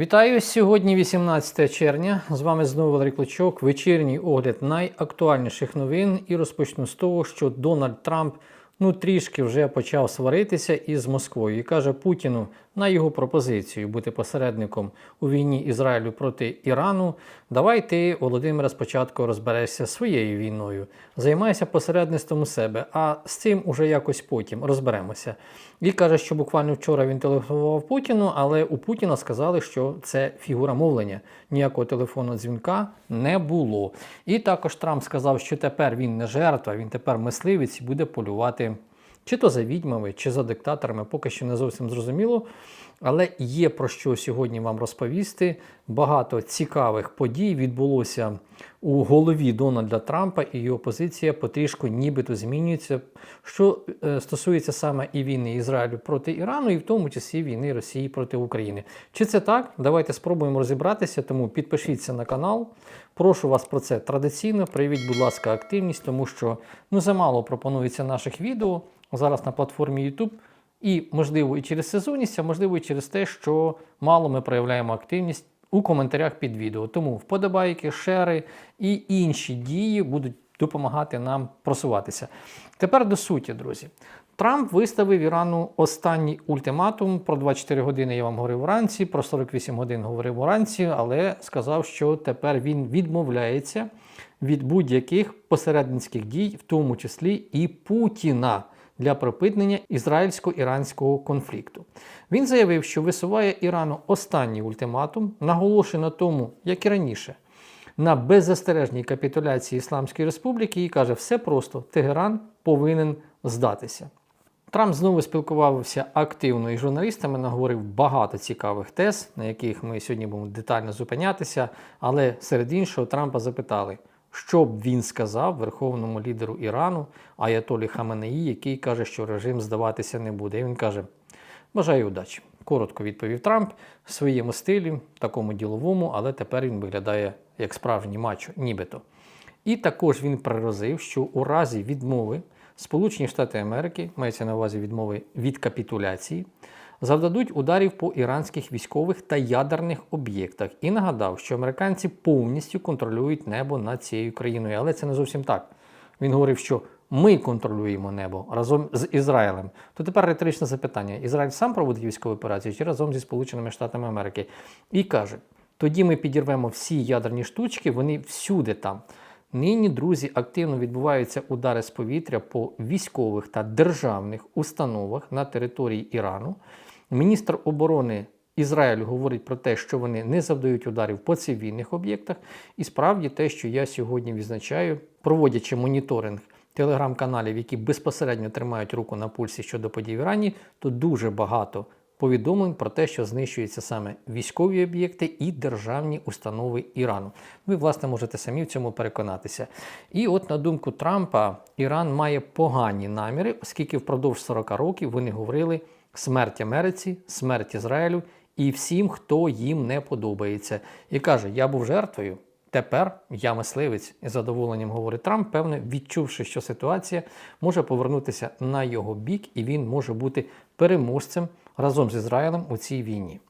Вітаю! Сьогодні 18 червня. З вами знову Валерій Клочок. Вечірній огляд найактуальніших новин. І розпочну з того, що Дональд Трамп ну трішки вже почав сваритися із Москвою і каже Путіну на його пропозицію бути посередником у війні Ізраїлю проти Ірану. Давай ти, Володимире, спочатку розберешся своєю війною, займайся посередництвом у себе, а з цим уже якось потім розберемося. І каже, що буквально вчора він телефонував Путіну, але у Путіна сказали, що це фігура мовлення. Ніякого телефонного дзвінка не було. І також Трамп сказав, що тепер він не жертва, він тепер мисливець і буде полювати чи то за відьмами, чи за диктаторами, поки що не зовсім зрозуміло. Але є про що сьогодні вам розповісти. Багато цікавих подій відбулося у голові Дональда Трампа, і його позиція потрішку нібито змінюється, що е, стосується саме і війни Ізраїлю проти Ірану, і в тому числі війни Росії проти України. Чи це так? Давайте спробуємо розібратися. Тому підпишіться на канал. Прошу вас про це традиційно. Проявіть, будь ласка, активність, тому що ну замало пропонується наших відео зараз на платформі YouTube. І, можливо, і через сезонність, а можливо, і через те, що мало ми проявляємо активність у коментарях під відео. Тому вподобайки, шери і інші дії будуть допомагати нам просуватися. Тепер до суті, друзі. Трамп виставив Ірану останній ультиматум. Про 24 години я вам говорив вранці, про 48 годин говорив вранці, але сказав, що тепер він відмовляється від будь-яких посередницьких дій, в тому числі і Путіна для припинення ізраїльсько-іранського конфлікту. Він заявив, що висуває Ірану останній ультиматум, наголошує на тому, як і раніше, на беззастережній капітуляції Ісламської Республіки і каже, все просто Тегеран повинен здатися. Трамп знову спілкувався активно із журналістами, наговорив багато цікавих тез, на яких ми сьогодні будемо детально зупинятися. Але серед іншого Трампа запитали, що б він сказав верховному лідеру Ірану Аятолі Хаменеї, який каже, що режим здаватися не буде. І він каже: Бажаю удачі. Коротко відповів Трамп в своєму стилі, такому діловому, але тепер він виглядає як справжній мачо, нібито. І також він пригрозив, що у разі відмови Сполучені Штати Америки, мається на увазі відмови від капітуляції, завдадуть ударів по іранських військових та ядерних об'єктах. І нагадав, що американці повністю контролюють небо над цією країною. Але це не зовсім так. Він говорив, що ми контролюємо небо разом з Ізраїлем. То тепер риторичне запитання: Ізраїль сам проводить військові операції чи разом зі Сполученими Штатами Америки? І каже: тоді ми підірвемо всі ядерні штучки, вони всюди там. Нині, друзі, активно відбуваються удари з повітря по військових та державних установах на території Ірану. Міністр оборони Ізраїлю говорить про те, що вони не завдають ударів по цивільних об'єктах. І справді те, що я сьогодні відзначаю, проводячи моніторинг телеграм-каналів, які безпосередньо тримають руку на пульсі щодо подій в Ірані, то дуже багато повідомлень про те, що знищуються саме військові об'єкти і державні установи Ірану. Ви, власне, можете самі в цьому переконатися. І от, на думку Трампа, Іран має погані наміри, оскільки впродовж 40 років вони говорили смерть Америці, смерть Ізраїлю і всім, хто їм не подобається. І каже: Я був жертвою. Тепер я мисливець із задоволенням говорить Трамп, певно, відчувши, що ситуація може повернутися на його бік, і він може бути переможцем разом з Ізраїлем у цій війні.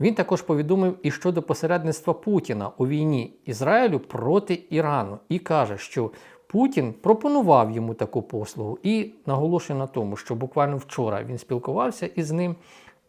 Він також повідомив і щодо посередництва Путіна у війні Ізраїлю проти Ірану і каже, що Путін пропонував йому таку послугу. І наголошує на тому, що буквально вчора він спілкувався із ним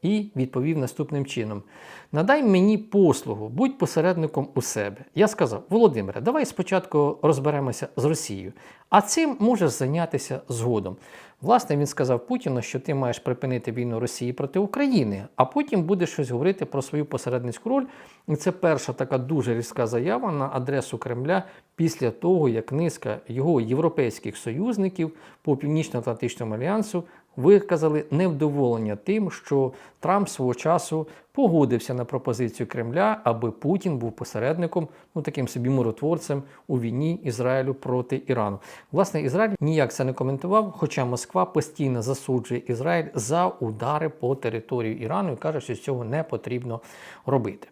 і відповів наступним чином: Надай мені послугу, будь посередником у себе. Я сказав: Володимире, давай спочатку розберемося з Росією, а цим можеш зайнятися згодом. Власне, він сказав Путіну, що ти маєш припинити війну Росії проти України, а потім будеш щось говорити про свою посередницьку роль. І це перша така дуже різка заява на адресу Кремля після того, як низка його європейських союзників по Північно-Атлантичному альянсу виказали невдоволення тим, що Трамп свого часу погодився на пропозицію Кремля, аби Путін був посередником, ну таким собі миротворцем у війні Ізраїлю проти Ірану. Власне, Ізраїль ніяк це не коментував, хоча Москва постійно засуджує Ізраїль за удари по території Ірану і каже, що цього не потрібно робити.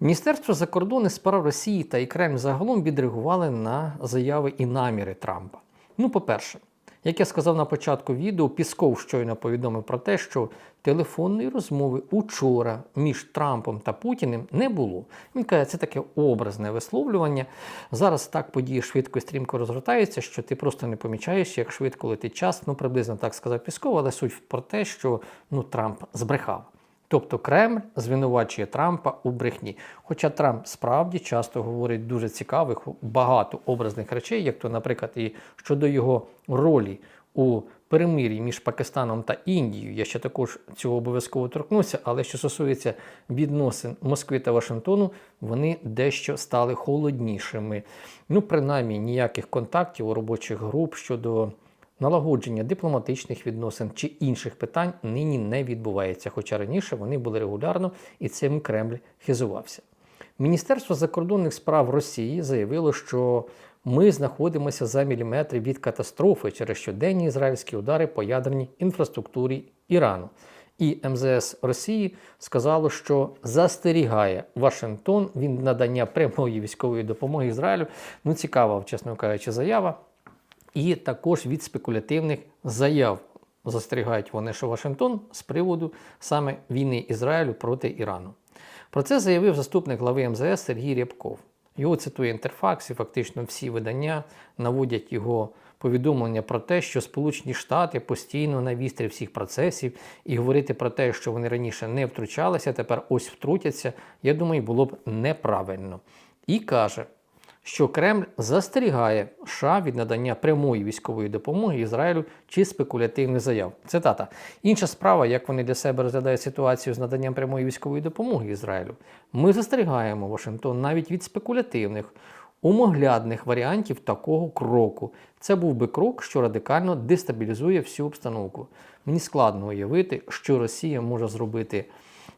Міністерство закордонних справ Росії та і Кремль загалом відреагували на заяви і наміри Трампа. Ну, по-перше, Як я сказав на початку відео, Пісков щойно повідомив про те, що телефонної розмови учора між Трампом та Путіним не було. Він каже, це таке образне висловлювання. Зараз так події швидко і стрімко розгортаються, що ти просто не помічаєш, як швидко летить час. Ну, приблизно так сказав Пісков, але суть про те, що ну, Трамп збрехав. Тобто Кремль звинувачує Трампа у брехні. Хоча Трамп справді часто говорить дуже цікавих, багато образних речей, як то, наприклад, і щодо його ролі у перемир'ї між Пакистаном та Індією. Я ще також цього обов'язково торкнуся, але що стосується відносин Москви та Вашингтону, вони дещо стали холоднішими. Ну, принаймні, ніяких контактів у робочих груп щодо налагодження дипломатичних відносин чи інших питань нині не відбувається, хоча раніше вони були регулярно і цим Кремль хизувався. Міністерство закордонних справ Росії заявило, що ми знаходимося за міліметри від катастрофи через щоденні ізраїльські удари по ядерній інфраструктурі Ірану. І МЗС Росії сказало, що застерігає Вашингтон від надання прямої військової допомоги Ізраїлю. Ну, цікава, чесно кажучи, заява. І також від спекулятивних заяв застерігають вони, що Вашингтон з приводу саме війни Ізраїлю проти Ірану. Про це заявив заступник глави МЗС Сергій Рябков. Його цитує Інтерфакс, і фактично всі видання наводять його повідомлення про те, що Сполучені Штати постійно на вістрі всіх процесів і говорити про те, що вони раніше не втручалися, тепер ось втрутяться, я думаю, було б неправильно. І каже, що Кремль застерігає США від надання прямої військової допомоги Ізраїлю чи спекулятивних заяв. Цитата. Інша справа, як вони для себе розглядають ситуацію з наданням прямої військової допомоги Ізраїлю. Ми застерігаємо Вашингтон навіть від спекулятивних, умоглядних варіантів такого кроку. Це був би крок, що радикально дестабілізує всю обстановку. Мені складно уявити, що Росія може зробити.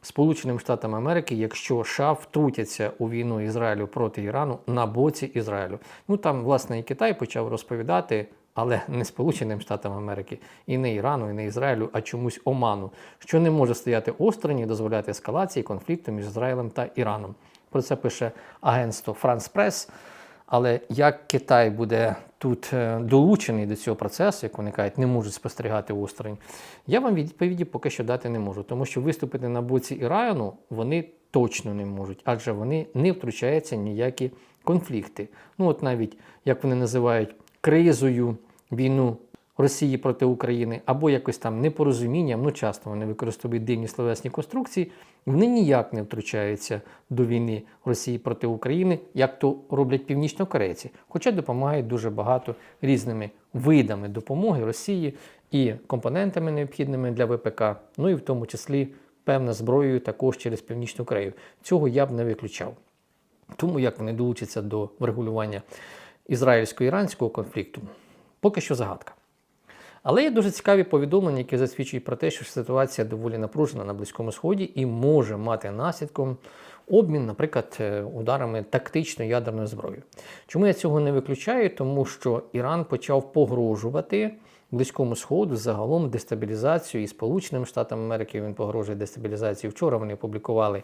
Сполученим Штатам Америки, якщо США втрутяться у війну Ізраїлю проти Ірану на боці Ізраїлю. Ну там, власне, і Китай почав розповідати, але не Сполученим Штатам Америки, і не Ірану, і не Ізраїлю, а чомусь Оману, що не може стояти осторонь і дозволяти ескалації конфлікту між Ізраїлем та Іраном. Про це пише агентство France Press. Але як Китай буде тут е, долучений до цього процесу, як вони кажуть, не можуть спостерігати осторонь, я вам відповіді поки що дати не можу, тому що виступити на боці Ірану вони точно не можуть, адже вони не втручаються в ніякі конфлікти. Ну от навіть як вони називають кризою війну Росії проти України, або якось там непорозумінням, ну часто вони використовують дивні словесні конструкції, вони ніяк не втручаються до війни Росії проти України, як то роблять північнокорейці, хоча допомагають дуже багато різними видами допомоги Росії і компонентами необхідними для ВПК, ну і в тому числі певна зброєю також через Північну Корею. Цього я б не виключав. Тому як вони долучаться до врегулювання ізраїльсько-іранського конфлікту, поки що загадка. Але є дуже цікаві повідомлення, які засвідчують про те, що ситуація доволі напружена на Близькому Сході і може мати наслідком обмін, наприклад, е, ударами тактичної ядерної зброї. Чому я цього не виключаю? Тому що Іран почав погрожувати Близькому Сходу загалом дестабілізацію і Сполученим Штатам Америки він погрожує дестабілізацію. Вчора вони опублікували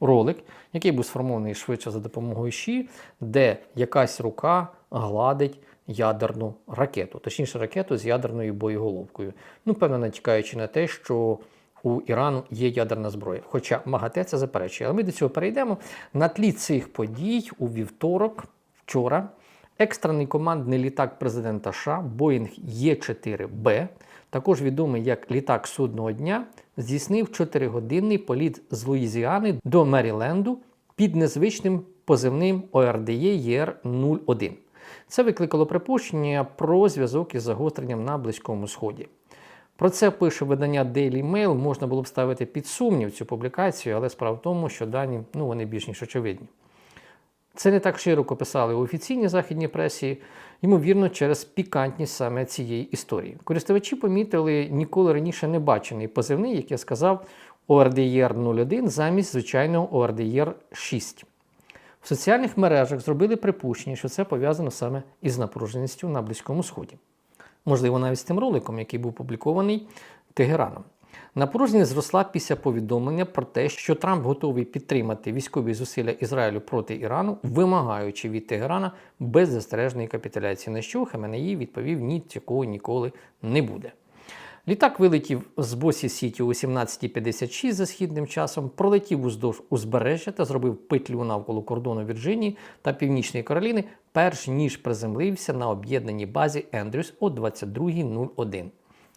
ролик, який був сформований швидше за допомогою ЩІ, де якась рука гладить ядерну ракету, точніше ракету з ядерною боєголовкою. Ну, певно, натякаючи на те, що у Ірану є ядерна зброя. Хоча МАГАТЕ це заперечує. Але ми до цього перейдемо. На тлі цих подій у вівторок, вчора, екстрений командний літак президента США Boeing Е4Б, також відомий як літак судного дня, здійснив 4-годинний політ з Луїзіани до Меріленду під незвичним позивним ОРДЄ ЄР-01. Це викликало припущення про зв'язок із загостренням на Близькому Сході. Про це пише видання Daily Mail, можна було б ставити під сумнів цю публікацію, але справа в тому, що дані ну, вони більш ніж очевидні. Це не так широко писали у офіційній західній пресі, ймовірно, через пікантність саме цієї історії. Користувачі помітили ніколи раніше не бачений позивний, як я сказав, ORDR 01 замість звичайного ORDR 6. В соціальних мережах зробили припущення, що це пов'язано саме із напруженістю на Близькому Сході. Можливо, навіть з тим роликом, який був публікований Тегераном. Напруженість зросла після повідомлення про те, що Трамп готовий підтримати військові зусилля Ізраїлю проти Ірану, вимагаючи від Тегерана беззастережної капітуляції, на що Хаменеї відповів ні, цього ніколи не буде. Літак вилетів з Босі Сіті о 18.56 за східним часом, пролетів уздовж узбережжя та зробив петлю навколо кордону Вірджинії та Північної Кароліни, перш ніж приземлився на об'єднаній базі Ендрюс о 22.01.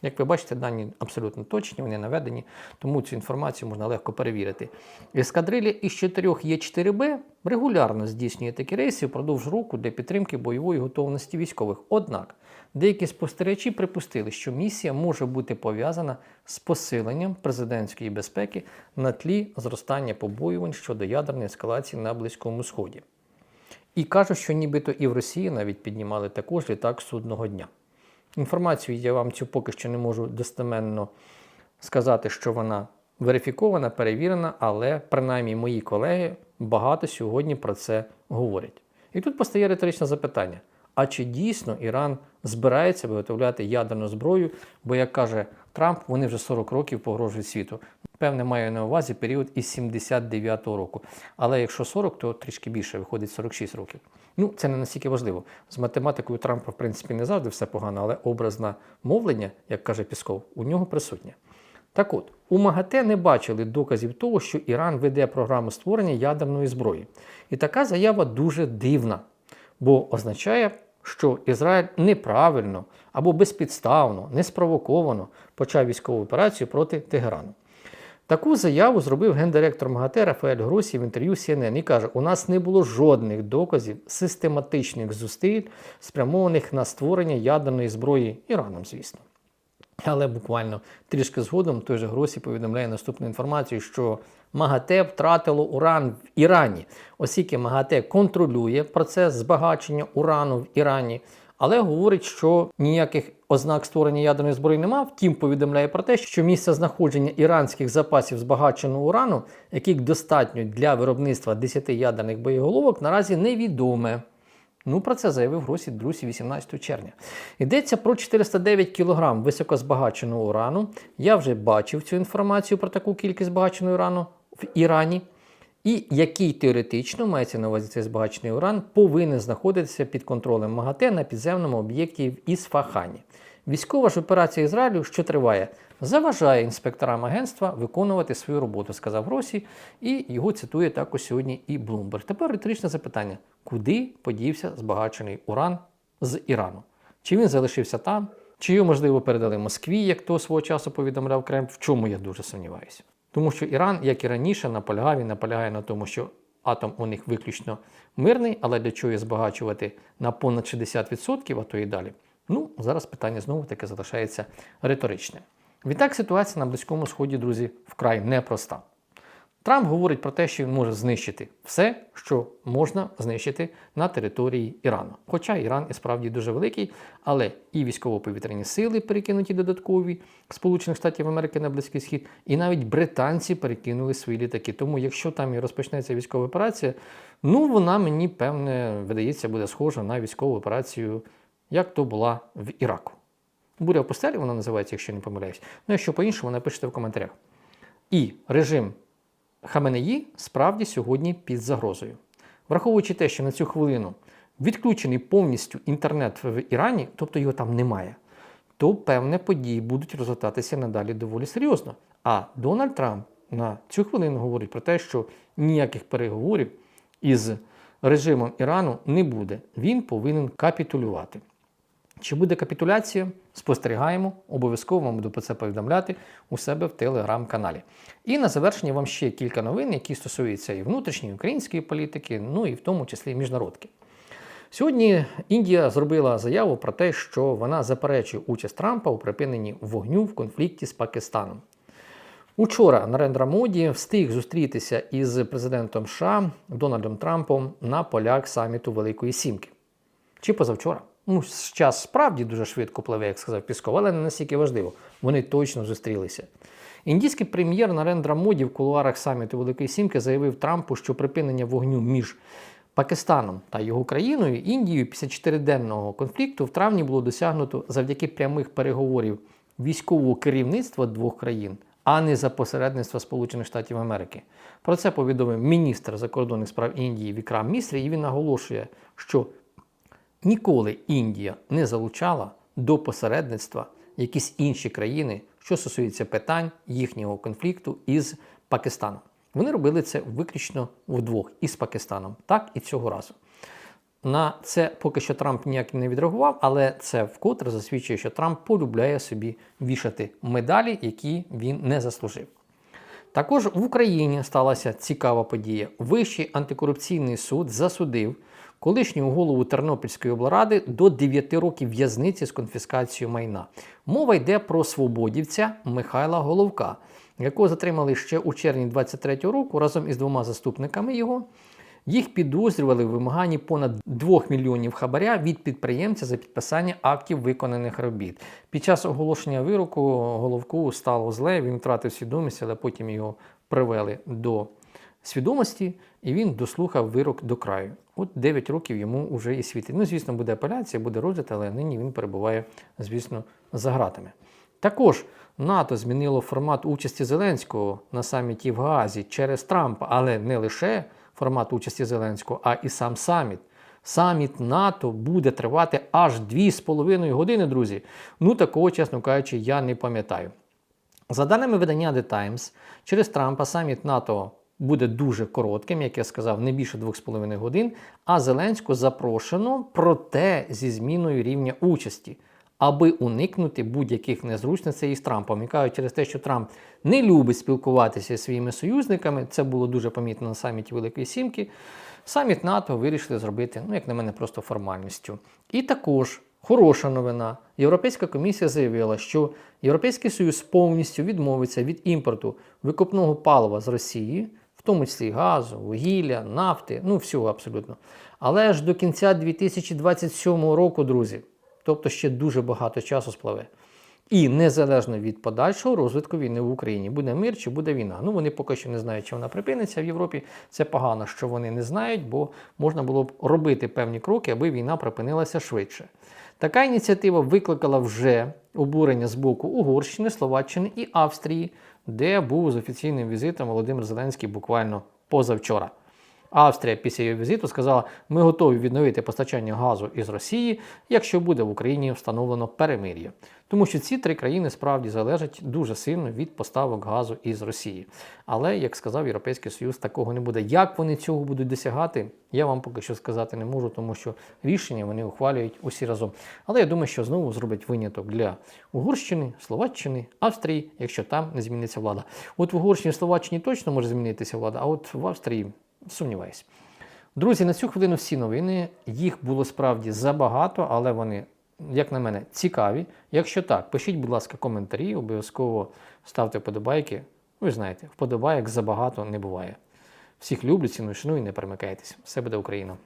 Як ви бачите, дані абсолютно точні, вони наведені, тому цю інформацію можна легко перевірити. Ескадрилля із чотирьох Є4Б регулярно здійснює такі рейси впродовж року для підтримки бойової готовності військових. Однак деякі спостерігачі припустили, що місія може бути пов'язана з посиленням президентської безпеки на тлі зростання побоювань щодо ядерної ескалації на Близькому Сході. І кажуть, що нібито і в Росії навіть піднімали також літак судного дня. Інформацію я вам цю поки що не можу достеменно сказати, що вона верифікована, перевірена, але принаймні мої колеги багато сьогодні про це говорять. І тут постає риторичне запитання: а чи дійсно Іран збирається виготовляти ядерну зброю? Бо, як каже Трамп, вони вже 40 років погрожують світу. Певне, маю на увазі період із 79-го року. Але якщо 40, то трішки більше, виходить 46 років. Ну, це не настільки важливо. З математикою Трампа, в принципі, не завжди все погано, але образне мовлення, як каже Пісков, у нього присутнє. Так от, у МАГАТЕ не бачили доказів того, що Іран веде програму створення ядерної зброї. І така заява дуже дивна, бо означає, що Ізраїль неправильно або безпідставно, неспровоковано почав військову операцію проти Тегерану. Таку заяву зробив гендиректор МАГАТЕ Рафаель Гросі в інтерв'ю CNN і каже: у нас не було жодних доказів систематичних зусиль, спрямованих на створення ядерної зброї Іраном, звісно. Але буквально трішки згодом той же Гросі повідомляє наступну інформацію, що МАГАТЕ втратило уран в Ірані, оскільки МАГАТЕ контролює процес збагачення урану в Ірані, але говорить, що ніяких ознак створення ядерної зброї немає. Втім, повідомляє про те, що місце знаходження іранських запасів збагаченого урану, яких достатньо для виробництва 10 ядерних боєголовок, наразі невідоме. Ну, про це заявив Гросі Друзі 18 червня. Йдеться про 409 кг високозбагаченого урану. Я вже бачив цю інформацію про таку кількість збагаченого урану в Ірані. І який теоретично мається на увазі цей збагачений уран, повинен знаходитися під контролем МАГАТЕ на підземному об'єкті в Ісфахані. Військова ж операція Ізраїлю, що триває, заважає інспекторам агентства виконувати свою роботу, сказав Гросі, і його цитує також сьогодні і Блумберг. Тепер риторичне запитання: куди подівся збагачений уран з Ірану? Чи він залишився там? Чи його, можливо, передали Москві, як то свого часу повідомляв Кремль, в чому я дуже сумніваюся. Тому що Іран, як і раніше, наполягав і наполягає на тому, що атом у них виключно мирний, але для чого збагачувати на понад 60%, а то і далі. Ну, зараз питання знову таки залишається риторичне. Відтак ситуація на Близькому Сході, друзі, вкрай непроста. Трамп говорить про те, що він може знищити все, що можна знищити на території Ірану. Хоча Іран і справді дуже великий, але і військово-повітряні сили перекинуті додаткові Сполучених Штатів Америки на Близький Схід, і навіть британці перекинули свої літаки. Тому, якщо там і розпочнеться військова операція, ну вона мені певне видається буде схожа на військову операцію, як то була в Іраку. Буря в пустелі вона називається, якщо не помиляюсь. Ну, якщо по-іншому, напишіть в коментарях. І режим Хаменеї справді сьогодні під загрозою. Враховуючи те, що на цю хвилину відключений повністю інтернет в Ірані, тобто його там немає, то певне події будуть розгортатися надалі доволі серйозно. А Дональд Трамп на цю хвилину говорить про те, що ніяких переговорів із режимом Ірану не буде. Він повинен капітулювати. Чи буде капітуляція? Спостерігаємо, обов'язково вам буду про це повідомляти у себе в телеграм-каналі. І на завершення вам ще кілька новин, які стосуються і внутрішньої української політики, ну і в тому числі міжнародки. Сьогодні Індія зробила заяву про те, що вона заперечує участь Трампа у припиненні вогню в конфлікті з Пакистаном. Учора Нарендра Моді встиг зустрітися із президентом США Дональдом Трампом на полях саміту Великої Сімки. Чи позавчора? Ну, час справді дуже швидко пливе, як сказав Пісков, але не настільки важливо. Вони точно зустрілися. Індійський прем'єр Нарендра Моді в кулуарах саміту Великої Сімки заявив Трампу, що припинення вогню між Пакистаном та його країною Індією після чотириденного конфлікту в травні було досягнуто завдяки прямих переговорів військового керівництва двох країн, а не за посередництва Сполучених Штатів Америки. Про це повідомив міністр закордонних справ Індії Вікрам Місрі, і він наголошує, що ніколи Індія не залучала до посередництва якісь інші країни, що стосується питань їхнього конфлікту із Пакистаном. Вони робили це виключно вдвох із Пакистаном, так і цього разу. На це поки що Трамп ніяк не відреагував, але це вкотре засвідчує, що Трамп полюбляє собі вішати медалі, які він не заслужив. Також в Україні сталася цікава подія. Вищий антикорупційний суд засудив колишнього голову Тернопільської облради до 9 років в'язниці з конфіскацією майна. Мова йде про свободівця Михайла Головка, якого затримали ще у червні 23 року разом із двома заступниками його. Їх підозрювали в вимаганні понад 2 мільйонів хабаря від підприємця за підписання актів виконаних робіт. Під час оголошення вироку головку стало зле, він втратив свідомість, але потім його привели до свідомості, і він дослухав вирок до краю. От 9 років йому вже і світить. Ну, звісно, буде апеляція, буде розгляд, але нині він перебуває, звісно, за гратами. Також НАТО змінило формат участі Зеленського на саміті в Гаазі через Трампа, але не лише формат участі Зеленського, а і сам саміт. Саміт НАТО буде тривати аж 2,5 години, друзі. Ну, такого, чесно кажучи, я не пам'ятаю. За даними видання The Times, через Трампа саміт НАТО буде дуже коротким, як я сказав, не більше 2,5 годин, а Зеленського запрошено, проте зі зміною рівня участі, аби уникнути будь-яких незручностей із Трампом. І через те, що Трамп не любить спілкуватися зі своїми союзниками, це було дуже помітно на саміті Великої Сімки. Саміт НАТО вирішили зробити, ну, як на мене, просто формальністю. І також хороша новина. Європейська комісія заявила, що Європейський Союз повністю відмовиться від імпорту викопного палива з Росії, в тому числі газу, вугілля, нафти, ну всього абсолютно. Але аж до кінця 2027 року, друзі, тобто ще дуже багато часу спливе. І незалежно від подальшого розвитку війни в Україні, буде мир чи буде війна. Ну вони поки що не знають, чи вона припиниться в Європі. Це погано, що вони не знають, бо можна було б робити певні кроки, аби війна припинилася швидше. Така ініціатива викликала вже обурення з боку Угорщини, Словаччини і Австрії, де був з офіційним візитом Володимир Зеленський буквально позавчора. Австрія після її візиту сказала, ми готові відновити постачання газу із Росії, якщо буде в Україні встановлено перемир'я. Тому що ці три країни справді залежать дуже сильно від поставок газу із Росії. Але, як сказав Європейський Союз, такого не буде. Як вони цього будуть досягати, я вам поки що сказати не можу, тому що рішення вони ухвалюють усі разом. Але я думаю, що знову зроблять виняток для Угорщини, Словаччини, Австрії, якщо там не зміниться влада. От в Угорщині Словаччині точно може змінитися влада, а от в Австрії сумніваюся. Друзі, на цю хвилину всі новини. Їх було справді забагато, але вони, як на мене, цікаві. Якщо так, пишіть, будь ласка, коментарі, обов'язково ставте вподобайки. Ви знаєте, вподобайок забагато не буває. Всіх люблю, ціную, шаную, не перемикайтесь. Все буде Україна!